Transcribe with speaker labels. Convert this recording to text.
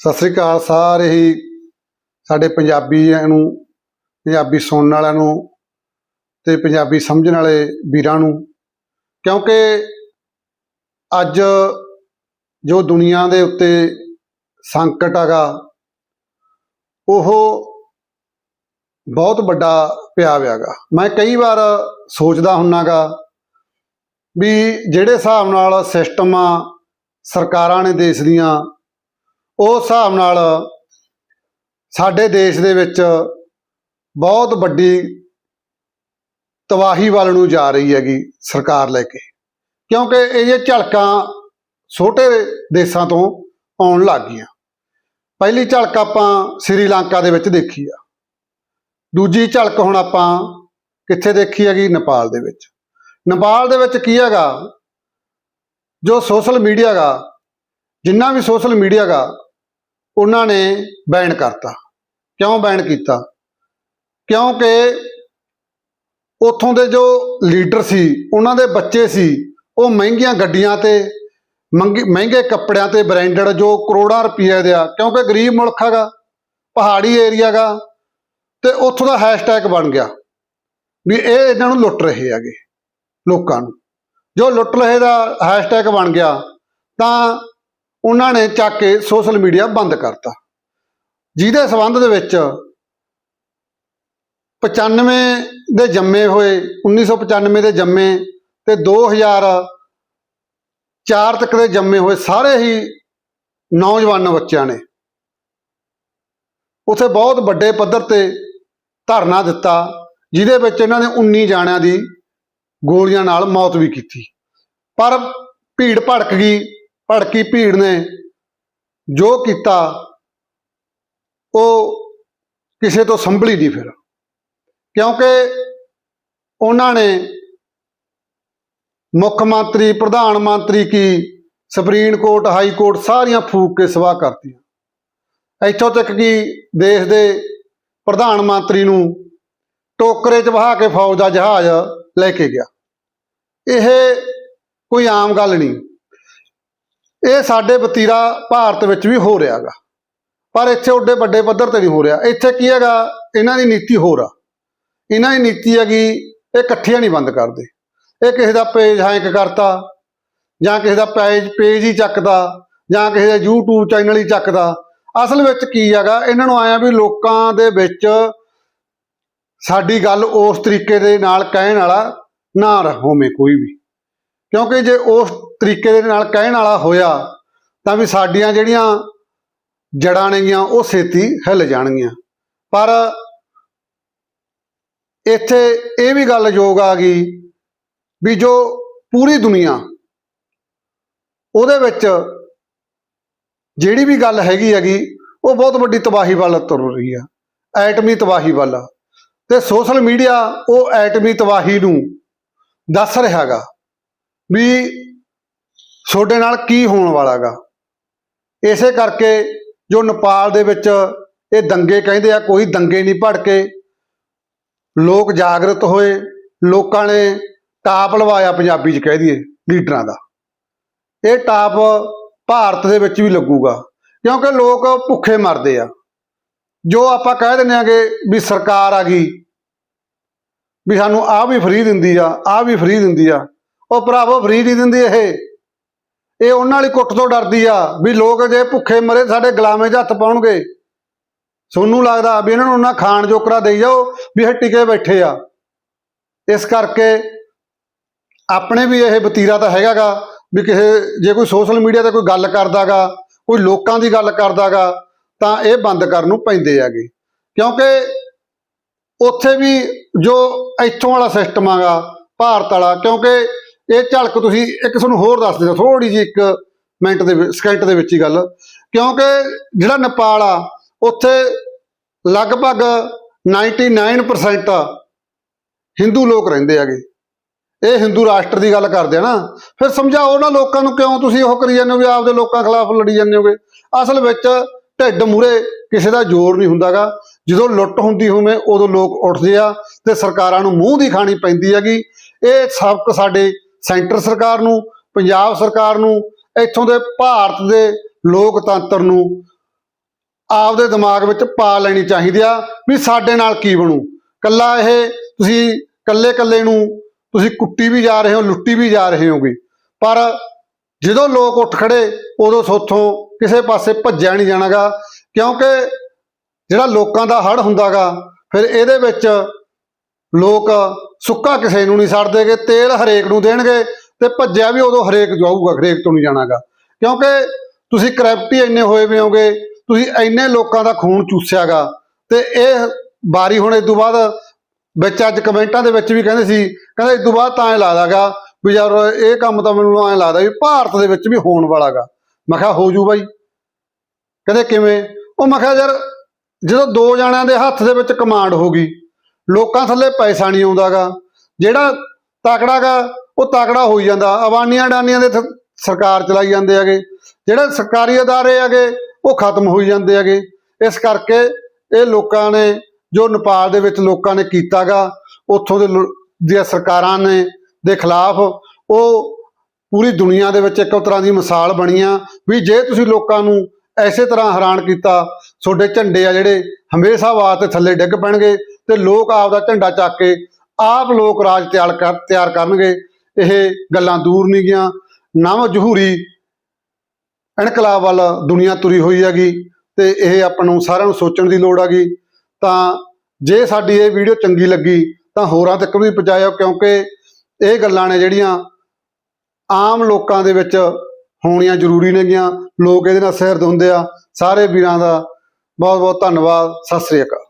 Speaker 1: ਸਤਿ ਸ੍ਰੀ ਅਕਾਲ ਸਾਰੇ ਹੀ ਸਾਡੇ ਪੰਜਾਬੀਆਂ ਨੂੰ, ਪੰਜਾਬੀ ਸੁਣਨ ਵਾਲਿਆਂ ਨੂੰ ਤੇ ਪੰਜਾਬੀ ਸਮਝਣ ਵਾਲੇ ਵੀਰਾਂ ਨੂੰ। ਕਿਉਂਕਿ ਅੱਜ ਜੋ ਦੁਨੀਆ ਦੇ ਉੱਤੇ ਸੰਕਟ ਹੈਗਾ, ਉਹ ਬਹੁਤ ਵੱਡਾ ਪਿਆ ਹੋਇਆਗਾ ਮੈਂ ਕਈ ਵਾਰ ਸੋਚਦਾ ਹੁੰਨਾਗਾ ਵੀ ਜਿਹੜੇ ਹਿਸਾਬ ਨਾਲ ਸਿਸਟਮ ਆ ਸਰਕਾਰਾਂ ਨੇ ਦੇਸ਼ ਦੀਆਂ ਉਸ ਹਿਸਾਬ ਨਾਲ ਸਾਡੇ ਦੇਸ਼ ਦੇ ਵਿੱਚ ਬਹੁਤ ਵੱਡੀ ਤਬਾਹੀ ਵੱਲ ਨੂੰ ਜਾ ਰਹੀ ਹੈਗੀ ਸਰਕਾਰ ਲੈ ਕੇ। ਕਿਉਂਕਿ ਇਹ ਝਲਕਾਂ ਛੋਟੇ ਦੇਸ਼ਾਂ ਤੋਂ ਆਉਣ ਲੱਗ ਗਈਆਂ। ਪਹਿਲੀ ਝਲਕ ਆਪਾਂ ਸ੍ਰੀਲੰਕਾ ਦੇ ਵਿੱਚ ਦੇਖੀ ਆ। ਦੂਜੀ ਝਲਕ ਹੁਣ ਆਪਾਂ ਕਿੱਥੇ ਦੇਖੀ ਹੈਗੀ? ਨੇਪਾਲ ਦੇ ਵਿੱਚ। ਨੇਪਾਲ ਦੇ ਵਿੱਚ ਕੀ ਹੈਗਾ? ਜੋ ਸੋਸ਼ਲ ਮੀਡੀਆ ਗਾ ਜਿੰਨਾ ਵੀ ਸੋਸ਼ਲ ਮੀਡੀਆ ਗਾ ਉਹਨਾਂ ਨੇ ਬੈਨ ਕਰਤਾ। ਕਿਉਂ ਬੈਨ ਕੀਤਾ? ਕਿਉਂਕਿ ਉੱਥੋਂ ਦੇ ਜੋ ਲੀਡਰ ਸੀ, ਉਹਨਾਂ ਦੇ ਬੱਚੇ ਸੀ, ਉਹ ਮਹਿੰਗੀਆਂ ਗੱਡੀਆਂ ਤੇ, ਮੰਗੀ- ਮਹਿੰਗੇ ਕੱਪੜਿਆਂ ਤੇ ਬ੍ਰਾਂਡਡ ਜੋ ਕਰੋੜਾਂ ਰੁਪਏ ਦੇ ਆ, ਕਿਉਂਕਿ ਗਰੀਬ ਮੁਲਕ ਹੈਗਾ, ਪਹਾੜੀ ਏਰੀਆ ਗਾ ਤੇ ਉੱਥੋਂ ਦਾ ਹੈਸ਼ਟੈਗ ਬਣ ਗਿਆ ਵੀ ਇਹ ਇਹਨਾਂ ਨੂੰ ਲੁੱਟ ਰਹੇ ਹੈਗੇ, ਲੋਕਾਂ ਨੂੰ। ਜੋ ਲੁੱਟ ਰਹੇ ਦਾ ਹੈਸ਼ਟੈਗ ਬਣ ਗਿਆ, ਤਾਂ ਉਹਨਾਂ ਨੇ ਚੱਕ ਕੇ ਸੋਸ਼ਲ ਮੀਡੀਆ ਬੰਦ ਕਰਤਾ। ਜਿਹਦੇ ਸਬੰਧ ਦੇ ਵਿੱਚ 95 ਦੇ ਜੰਮੇ ਹੋਏ 1995 ਦੇ ਜੰਮੇ ਤੇ 2004 ਤੱਕ ਦੇ ਜੰਮੇ ਹੋਏ ਸਾਰੇ ਹੀ ਨੌਜਵਾਨ ਬੱਚਿਆਂ ਨੇ। ਉਥੇ ਬਹੁਤ ਵੱਡੇ ਪੱਧਰ ਤੇ ਧਰਨਾ ਦਿੱਤਾ, ਜਿਹਦੇ ਵਿੱਚ ਇਹਨਾਂ ਨੇ 19 ਜਾਣਿਆਂ ਦੀ ਗੋਲੀਆਂ ਨਾਲ ਮੌਤ ਵੀ ਕੀਤੀ। ਪਰ ਭੀੜ ਭੜਕ ਗਈ। ਭੜਕੀ ਭੀੜ ਨੇ ਜੋ ਕੀਤਾ, ਉਹ ਕਿਸੇ ਤੋਂ ਸੰਭਲੀ ਨਹੀਂ ਫਿਰ। ਕਿਉਂਕਿ ਉਹਨਾਂ ਨੇ ਮੁੱਖ ਮੰਤਰੀ, ਪ੍ਰਧਾਨ ਮੰਤਰੀ ਕੀ, ਸੁਪਰੀਮ ਕੋਰਟ, ਹਾਈ ਕੋਰਟ ਸਾਰੀਆਂ ਫੂਕ ਕੇ ਸਵਾਹ ਕਰਤੀਆਂ। ਇੱਥੋਂ ਤੱਕ ਕਿ ਦੇਸ਼ ਦੇ ਪ੍ਰਧਾਨ ਮੰਤਰੀ ਨੂੰ ਟੋਕਰੇ 'ਚ ਵਹਾ ਕੇ ਫੌਜ ਦਾ ਜਹਾਜ਼ ਲੈ ਕੇ ਗਿਆ। ਇਹ ਕੋਈ ਆਮ ਗੱਲ ਨਹੀਂ। ਇਹ ਸਾਡੇ ਵਤੀਰਾ ਭਾਰਤ ਵਿੱਚ ਵੀ ਹੋ ਰਿਹਾਗਾ। ਪਰ ਇੱਥੇ ਉੱਡੇ ਵੱਡੇ ਪੱਧਰ ਤੇ ਨਹੀਂ ਹੋ ਰਿਹਾ। ਇੱਥੇ ਕੀ ਹੈਗਾ? ਇਹਨਾਂ ਦੀ ਨੀਤੀ ਹੋਰ ਆ। ਇਹਨਾਂ ਦੀ ਨੀਤੀ ਹੈਗੀ, ਇਹ ਇਕੱਠੀਆਂ ਨਹੀਂ ਬੰਦ ਕਰਦੇ। ਇਹ ਕਿਸੇ ਦਾ ਪੇਜ ਹੈਂਕ ਕਰਤਾ, ਜਾਂ ਕਿਸੇ ਦਾ ਪੇਜ ਪੇਜ ਹੀ ਚੱਕਦਾ, ਜਾਂ ਕਿਸੇ ਦਾ YouTube ਚੈਨਲ ਹੀ ਚੱਕਦਾ। ਅਸਲ ਵਿੱਚ ਕੀ ਹੈਗਾ? ਇਹਨਾਂ ਨੂੰ ਆਇਆ ਵੀ ਲੋਕਾਂ ਦੇ ਵਿੱਚ ਸਾਡੀ ਗੱਲ ਉਸ ਤਰੀਕੇ ਦੇ ਨਾਲ ਕਹਿਣ ਵਾਲਾ ਨਾ ਹੋਵੇ ਕੋਈ ਵੀ। ਕਿਉਂਕਿ ਜੇ ਉਸ ਤਰੀਕੇ ਦੇ ਨਾਲ ਕਹਿਣ ਵਾਲਾ ਹੋਇਆ, ਤਾਂ ਵੀ ਸਾਡੀਆਂ ਜਿਹੜੀਆਂ ਜੜਾਂ ਨੇਗੀਆਂ, ਉਹ ਛੇਤੀ ਹਿੱਲ ਜਾਣਗੀਆਂ। ਪਰ ਇੱਥੇ ਇਹ ਵੀ ਗੱਲ ਯੋਗ ਆ ਗਈ ਵੀ ਜੋ ਪੂਰੀ ਦੁਨੀਆ, ਉਹਦੇ ਵਿੱਚ ਜਿਹੜੀ ਵੀ ਗੱਲ ਹੈਗੀ ਹੈਗੀ, ਉਹ ਬਹੁਤ ਵੱਡੀ ਤਬਾਹੀ ਵੱਲ ਤੁਰ ਰਹੀ ਆ, ਐਟਮੀ ਤਬਾਹੀ ਵੱਲ। ਤੇ ਸੋਸ਼ਲ ਮੀਡੀਆ ਉਹ ਐਟਮੀ ਤਬਾਹੀ ਨੂੰ ਦੱਸ ਰਿਹਾਗਾ ਵੀ ਤੁਹਾਡੇ ਨਾਲ ਕੀ ਹੋਣ ਵਾਲਾਗਾ। ਇਸੇ ਕਰਕੇ ਜੋ ਨੇਪਾਲ ਦੇ ਵਿੱਚ ਇਹ ਦੰਗੇ ਕਹਿੰਦੇ ਆ, ਕੋਈ ਦੰਗੇ ਨਹੀਂ ਭੜਕੇ। ਲੋਕ ਜਾਗਰਤ ਹੋਏ, ਲੋਕਾਂ ਨੇ ਟਾਪ ਲਵਾਇਆ ਪੰਜਾਬੀ 'ਚ ਕਹਿ ਦਈਏ, ਲੀਡਰਾਂ ਦਾ। ਇਹ ਟਾਪ ਭਾਰਤ ਦੇ ਵਿੱਚ ਵੀ ਲੱਗੂਗਾ, ਕਿਉਂਕਿ ਲੋਕ ਭੁੱਖੇ ਮਰਦੇ ਆ। ਜੋ ਆਪਾਂ ਕਹਿ ਦਿੰਦੇ ਆਗੇ ਵੀ ਸਰਕਾਰ ਆ ਗਈ, ਵੀ ਸਾਨੂੰ ਆਹ ਵੀ ਫ੍ਰੀ ਦਿੰਦੀ ਆ, ਆਹ ਵੀ ਫ੍ਰੀ ਦਿੰਦੀ ਆ। ਉਹ ਭਰਾਵੋ ਫਰੀ ਨਹੀਂ ਦਿੰਦੀ ਇਹ। ਇਹ ਉਹਨਾਂ ਵਾਲੀ ਕੁੱਟ ਤੋਂ ਡਰਦੀ ਆ ਵੀ ਲੋਕ ਜੇ ਭੁੱਖੇ ਮਰੇ ਸਾਡੇ ਗੁਲਾਮੇ 'ਚ ਹੱਥ ਪਾਉਣਗੇ। ਸੋਨੂੰ ਲੱਗਦਾ ਵੀ ਇਹਨਾਂ ਨੂੰ ਉਹਨਾਂ ਖਾਣ ਜੋਕਰਾ ਦੇਈ ਜਾਓ ਵੀ ਇਹ ਟਿਕੇ ਬੈਠੇ ਆ। ਇਸ ਕਰਕੇ ਆਪਣੇ ਵੀ ਇਹ ਵਤੀਰਾ ਤਾਂ ਹੈਗਾਗਾ ਵੀ ਕਿਸੇ ਜੇ ਕੋਈ ਸੋਸ਼ਲ ਮੀਡੀਆ ਤੇ ਕੋਈ ਗੱਲ ਕਰਦਾਗਾ, ਕੋਈ ਲੋਕਾਂ ਦੀ ਗੱਲ ਕਰਦਾਗਾ, ਤਾਂ ਇਹ ਬੰਦ ਕਰਨ ਨੂੰ ਪੈਂਦੇ ਹੈਗੇ। ਕਿਉਂਕਿ ਉੱਥੇ ਵੀ ਜੋ ਇੱਥੋਂ ਵਾਲਾ ਸਿਸਟਮ ਆਗਾ, ਭਾਰਤ ਵਾਲਾ, ਕਿਉਂਕਿ ਇਹ ਝਲਕ ਤੁਸੀਂ ਇੱਕ ਤੁਹਾਨੂੰ ਹੋਰ ਦੱਸ ਦਿੰਦਾ ਥੋੜੀ ਜਿਹੀ ਇੱਕ ਮਿੰਟ ਦੇ ਸਕਿੰਟ ਦੇ ਵਿੱਚ ਹੀ ਗੱਲ। ਕਿਉਂਕਿ ਜਿਹੜਾ ਨੇਪਾਲ ਆ, ਉੱਥੇ ਲਗਭਗ 99% ਹਿੰਦੂ ਲੋਕ ਰਹਿੰਦੇ ਹੈਗੇ। ਇਹ ਹਿੰਦੂ ਰਾਸ਼ਟਰ ਦੀ ਗੱਲ ਕਰਦੇ ਆ ਨਾ। ਫਿਰ ਸਮਝਾਓ ਉਹਨਾਂ ਲੋਕਾਂ ਨੂੰ ਕਿਉਂ ਤੁਸੀਂ ਉਹ ਕਰੀ ਜਾਂਦੇ ਹੋ ਵੀ ਆਪਦੇ ਲੋਕਾਂ ਖਿਲਾਫ ਲੜੀ ਜਾਂਦੇ ਹੋਗੇ? ਅਸਲ ਵਿੱਚ ਢਿੱਡ ਮੂਰੇ ਕਿਸੇ ਦਾ ਜ਼ੋਰ ਨਹੀਂ ਹੁੰਦਾਗਾ। ਜਦੋਂ ਲੁੱਟ ਹੁੰਦੀ ਹੋਵੇ, ਉਦੋਂ ਲੋਕ ਉੱਠਦੇ ਆ ਤੇ ਸਰਕਾਰਾਂ ਨੂੰ ਮੂੰਹ ਦੀ ਖਾਣੀ ਪੈਂਦੀ ਹੈਗੀ। ਇਹ ਸਬਕ ਸਾਡੇ ਸੈਂਟਰ ਸਰਕਾਰ ਨੂੰ, ਪੰਜਾਬ ਸਰਕਾਰ ਨੂੰ, ਇੱਥੋਂ ਦੇ ਭਾਰਤ ਦੇ ਲੋਕਤੰਤਰ ਨੂੰ ਆਪਦੇ ਦਿਮਾਗ ਵਿੱਚ ਪਾ ਲੈਣੀ ਚਾਹੀਦੀ ਆ ਵੀ ਸਾਡੇ ਨਾਲ ਕੀ ਬਣੂ। ਕੱਲਾ ਇਹ ਤੁਸੀਂ ਕੱਲੇ ਕੱਲੇ ਨੂੰ ਤੁਸੀਂ ਕੁੱਟੀ ਵੀ ਜਾ ਰਹੇ ਹੋ, ਲੁੱਟੀ ਵੀ ਜਾ ਰਹੇ ਹੋਗੇ। ਪਰ ਜਦੋਂ ਲੋਕ ਉੱਠ ਖੜੇ, ਉਦੋਂ ਸੋਥੋਂ ਕਿਸੇ ਪਾਸੇ ਭੱਜਿਆ ਨਹੀਂ ਜਾਣਾਗਾ, ਕਿਉਂਕਿ ਜਿਹੜਾ ਲੋਕਾਂ ਦਾ ਹੜ ਹੁੰਦਾਗਾ, ਫਿਰ ਇਹਦੇ ਵਿੱਚ ਲੋਕ ਸੁੱਕਾ ਕਿਸੇ ਨੂੰ ਨਹੀਂ ਛੱਡਦੇਗੇ ਤੇਲ ਹਰੇਕ ਨੂੰ ਦੇਣਗੇ ਤੇ ਭੱਜਿਆ ਵੀ ਉਦੋਂ ਹਰੇਕ ਜਾਊਗਾ, ਹਰੇਕ ਤੋਂ ਨਹੀਂ ਜਾਣਾਗਾ। ਕਿਉਂਕਿ ਤੁਸੀਂ ਕਰੈਪਟੀ ਇੰਨੇ ਹੋਏ ਵੀ ਹੋਗੇ, ਤੁਸੀਂ ਇੰਨੇ ਲੋਕਾਂ ਦਾ ਖੂਨ ਚੂਸਿਆਗਾ ਤੇ ਇਹ ਬਾਰੀ ਹੁਣ ਇਸ ਤੋਂ ਬਾਅਦ ਵਿੱਚ ਅੱਜ ਕਮੈਂਟਾਂ ਦੇ ਵਿੱਚ ਵੀ ਕਹਿੰਦੇ ਸੀ, ਕਹਿੰਦੇ ਇਸ ਤੋਂ ਬਾਅਦ ਤਾਂ ਐ ਲੱਗਦਾਗਾ ਵੀ ਯਾਰ ਇਹ ਕੰਮ ਤਾਂ ਮੈਨੂੰ ਐ ਲੱਗਦਾ ਵੀ ਭਾਰਤ ਦੇ ਵਿੱਚ ਵੀ ਹੋਣ ਵਾਲਾਗਾ। ਮੈਂ ਕਿਹਾ ਹੋ ਜੂ ਬਾਈ। ਕਹਿੰਦੇ ਕਿਵੇਂ? ਉਹ ਮੈਂ ਕਿਹਾ ਯਾਰ ਜਦੋਂ ਦੋ ਜਣਿਆਂ ਦੇ ਹੱਥ ਦੇ ਵਿੱਚ ਕਮਾਂਡ ਹੋ ਗਈ ਲੋਕਾਂ ਥੱਲੇ ਪੈਸਾ ਨਹੀਂ ਆਉਂਦਾਗਾ। ਜਿਹੜਾ ਤਕੜਾਗਾ, ਉਹ ਤਾਕੜਾ ਹੋਈ ਜਾਂਦਾ। ਅਵਾਨੀਆਂ ਡਾਨੀਆਂ ਦੇ ਸਰਕਾਰ ਚਲਾਈ ਜਾਂਦੇ ਹੈਗੇ। ਜਿਹੜੇ ਸਰਕਾਰੀ ਅਦਾਰੇ ਹੈਗੇ, ਉਹ ਖਤਮ ਹੋਈ ਜਾਂਦੇ ਹੈਗੇ। ਇਸ ਕਰਕੇ ਇਹ ਲੋਕਾਂ ਨੇ, ਜੋ ਨੇਪਾਲ ਦੇ ਵਿੱਚ ਲੋਕਾਂ ਨੇ ਕੀਤਾਗਾ, ਉੱਥੋਂ ਦੇ ਦੀਆਂ ਸਰਕਾਰਾਂ ਨੇ ਦੇ ਖਿਲਾਫ, ਉਹ ਪੂਰੀ ਦੁਨੀਆ ਦੇ ਵਿੱਚ ਇੱਕ ਤਰ੍ਹਾਂ ਦੀ ਮਿਸਾਲ ਬਣੀ ਆ ਵੀ ਜੇ ਤੁਸੀਂ ਲੋਕਾਂ ਨੂੰ ਐਸੇ ਤਰ੍ਹਾਂ ਹੈਰਾਨ ਕੀਤਾ, ਤੁਹਾਡੇ ਝੰਡੇ ਆ ਜਿਹੜੇ ਹਮੇਸ਼ਾ ਵਾਸਤੇ ਥੱਲੇ ਡਿੱਗ ਪੈਣਗੇ ਤੇ ਲੋਕ ਆਪ ਦਾ ਝੰਡਾ ਚੱਕ ਕੇ ਆਪ ਲੋਕ ਰਾਜ ਤਿਆਰ ਕਰ, ਤਿਆਰ ਕਰਨਗੇ। ਇਹ ਗੱਲਾਂ ਦੂਰ ਨਹੀਂ ਗੀਆਂ ਨਵ ਜਹੂਰੀ ਇਨਕਲਾਬ ਵੱਲ ਦੁਨੀਆ ਤੁਰੀ ਹੋਈ ਹੈਗੀ ਤੇ ਇਹ ਆਪਾਂ ਨੂੰ ਸਾਰਿਆਂ ਨੂੰ ਸੋਚਣ ਦੀ ਲੋੜ ਹੈਗੀ। ਤਾਂ ਜੇ ਸਾਡੀ ਇਹ ਵੀਡੀਓ ਚੰਗੀ ਲੱਗੀ, ਤਾਂ ਹੋਰਾਂ ਤੱਕ ਵੀ ਪਹੁੰਚਾਇਓ, ਕਿਉਂਕਿ ਇਹ ਗੱਲਾਂ ਨੇ ਜਿਹੜੀਆਂ ਆਮ ਲੋਕਾਂ ਦੇ ਵਿੱਚ ਹੋਣੀਆਂ ਜ਼ਰੂਰੀ ਨੇਗੀਆਂ ਲੋਕ ਇਹਦੇ ਨਾਲ ਸਹਿਰਦ ਹੁੰਦੇ ਆ। ਸਾਰੇ ਵੀਰਾਂ ਦਾ ਬਹੁਤ ਬਹੁਤ ਧੰਨਵਾਦ। ਸਤਿ ਸ੍ਰੀ ਅਕਾਲ।